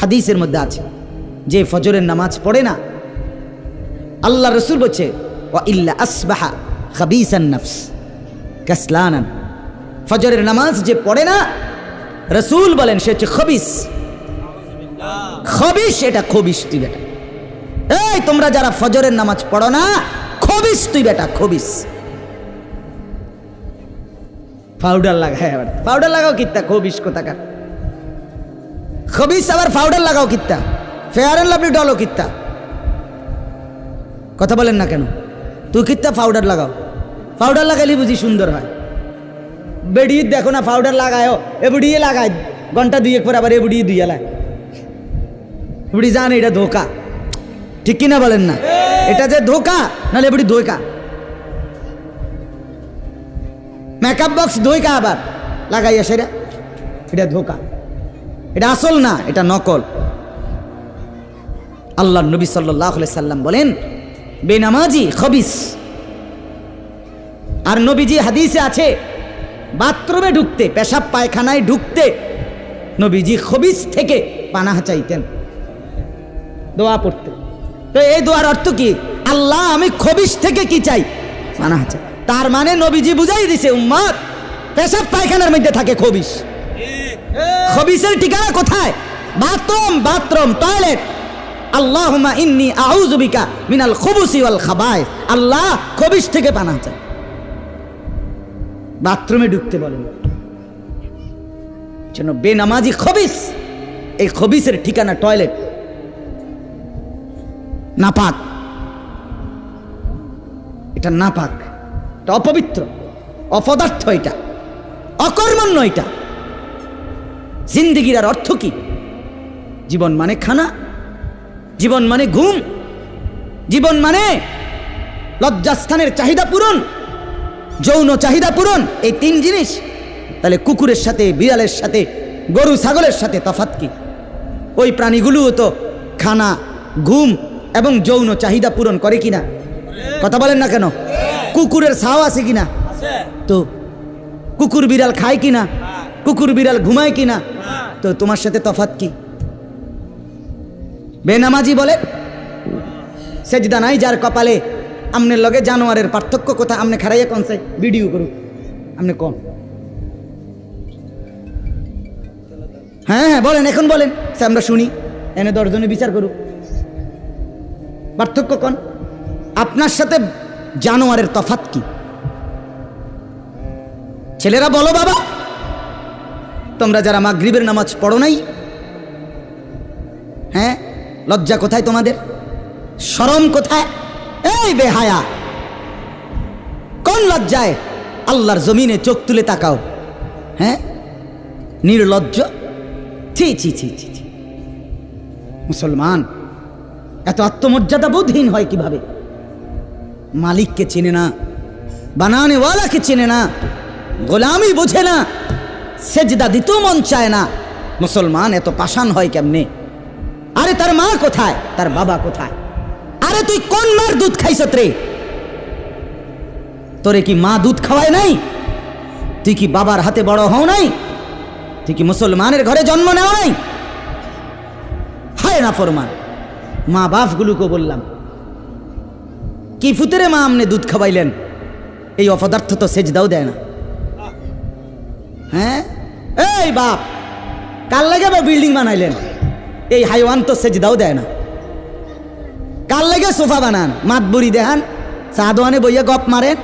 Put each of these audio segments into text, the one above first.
হাদিসের মধ্যে আছে, যে ফজরের নামাজ পড়ে না, আল্লাহ রসুল বলছে ও ইল্লা নফস ফজরের নামাজ যে পড়ে না, রসুল বলেন, সে হচ্ছে খবিস। খবিস এটা খবিস তুই বেটা। এই, তোমরা যারা ফজরের নামাজ পড়ো না, খবিস তুই বেটা, খবিস। পাউডার হ্যাঁ পাউডার লাগাও কিত্তা, খবিস কোথাকার। খবিস আবার পাউডার লাগাও কিত্তা ফেয়ার অ্যান্ড লাভলি ডলও কিত্তা কথা বলেন না কেন তুই কিত্তা পাউডার লাগাও পাউডার লাগাইলে বুঝি সুন্দর হয় বেড়িয়ে দেখো না পাউডার লাগায়ও এ বুড়িয়ে লাগায় ঘণ্টা দুই এক পর আবার এ বুড়িয়ে দুই এলায় বুড়ি জান এটা ধোকা ঠিক কিনা বলেন না এটা যে ধোকা নাহলে এ বুড়ি ধোকা মেকআপ বক্স ধোকা আবার লাগাইয়া সেটা এটা ধোকা এটা আসল না, এটা নকল। আল্লাহ নবী সাল্লাহ সাল্লাম বলেন, বেনামাজি, খবিস। আর নবীজি হাদিসে আছে, বাথরুমে ঢুকতে, পেশাব পায়খানায় ঢুকতে নবীজি খবিস থেকে পানাহ চাইতেন। দোয়া পড়তে তো এই দোয়ার অর্থ কি? আল্লাহ, আমি খবিস থেকে কি চাই? পানাহ চাই। তার মানে নবীজি বুঝাই দিছে, উম্মত, পেশাব পায়খানার মধ্যে থাকে খবিস। খবিসের ঠিকানা কোথায়? বাথরুম বাথরুম টয়লেট আল্লাহুম্মা ইন্নি আউযু বিকা মিনাল খুবুসি ওয়াল খাবায় আল্লাহ খবিস থেকে পানা চাই বাথরুমে ঢুকতে বলেন। জন্য বেনামাজি খবিস। এই খবিসের ঠিকানা টয়লেট নাপাক। এটা নাপাক। এটা অপবিত্র। অপদার্থ এটা। অকর্মণ্য এটা। জিন্দিগির আর অর্থ কি? জীবন মানে খানা, জীবন মানে ঘুম, জীবন মানে লজ্জাস্থানের চাহিদা পূরণ, যৌন চাহিদা পূরণ, এই তিন জিনিস। তাহলে কুকুরের সাথে, বিড়ালের সাথে, গরু ছাগলের সাথে তফাত কি? ওই প্রাণীগুলোও তো খানা, ঘুম এবং যৌন চাহিদা পূরণ করে কিনা? কথা বলেন না কেন? কুকুরের ছাও আছে কিনা? তো কুকুর, বিড়াল খায় কিনা? কুকুর বিড়াল ঘুমায় কি না তো তোমার সাথে তফাত কি? বেনামাজি বলে, সেজদা নাই যার কপালে আমনের লগে জানোয়ারের পার্থক্য কোথায় আমনে খারাইয়া কোন সে ভিডিও করুক। আমনে কোন হ্যাঁ হ্যাঁ বলেন, এখন বলেন। সে আমরা শুনি। এনে দশজনে বিচার করুক। পার্থক্য কোন? আপনার সাথে জানোয়ারের তফাত কি? ছেলেরা বলো বাবা। তোমরা যারা মাগরিবের নামাজ পড়ো নাই হ্যাঁ লজ্জা কোথায় তোমাদের? শরম কোথায়? এই বেহায়া! কোন লজ্জায়? আল্লাহর জমিনে চোখ তুলে তাকাও হ্যাঁ? নির্লজ্জ! ছি ছি ছি ছি ছি। মুসলমান, এত আত্মমর্যাদা বোধহীন হয় কীভাবে? মালিককে চেনে না, বানানেওয়ালাকে চেনে না, গোলামি বোঝে না। সেজদা দিতেও মন চায় না। মুসলমান এত পাষাণ হয় কেমনে? আরে তার মা কোথায়? তার বাবা কোথায়? আরে তুই কোন মার দুধ খাইছ রে তোরে কি মা দুধ খাওয়ায় নাই? তুই কি বাবার হাতে বড় হও নাই? তুই কি মুসলমানের ঘরে জন্ম নেও নাই? হায় না ফরমান। মা বাপগুলোকে বললাম, কি ফুতেরে মা আমনে দুধ খাওয়াইলেন? এই অপদার্থ তো সেজদাও দেয় না। হ্যাঁ? এই বাপ কাল লাগে বা বিল্ডিং বানাইলেন? এই হাইওয়ান তো সেজদাও দেয় না। কাল লাগে সোফা বানান? মাত বুড়ি দেখান চা বইয়া গপ মারেন,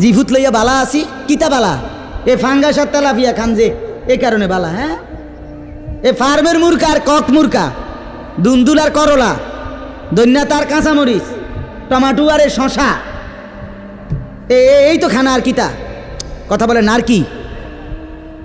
জিভুত লইয়া বালা আসি, কিতা বালা? এ ফাঙ্গাস আর তেলাপিয়া খান যে, এ কারণে বালা হ্যাঁ? এ ফার্মের মুরকা আর কক মুরকা দুন্দুল আর করলা, দৈন্যা তার কাঁচামরিচ, টমাটো আর এ শশা এই তো খানা আর কিতা। কথা বলে আর কি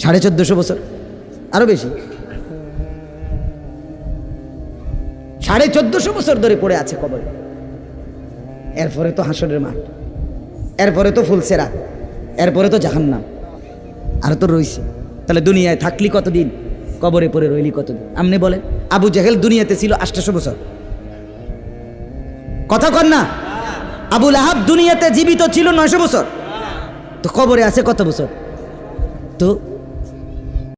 সাড়ে চোদ্দশো বছর। আরও বেশি। সাড়ে চোদ্দশো বছর ধরে পড়ে আছে কবরে। এরপরে তো হাসরের মাঠ। এরপরে তো ফুলসেরা এরপরে তো জাহান্নাম। আর তো রইছে। তাহলে দুনিয়ায় থাকলি কতদিন? কবরে পড়ে রইলি কতদিন? আপনি বলেন, আবু জাহেল দুনিয়াতে ছিল আষ্টশো বছর। কথা কর না। আবুল আহাব দুনিয়াতে জীবিত ছিল নয়শো বছর। তো কবরে আছে কত বছর? তো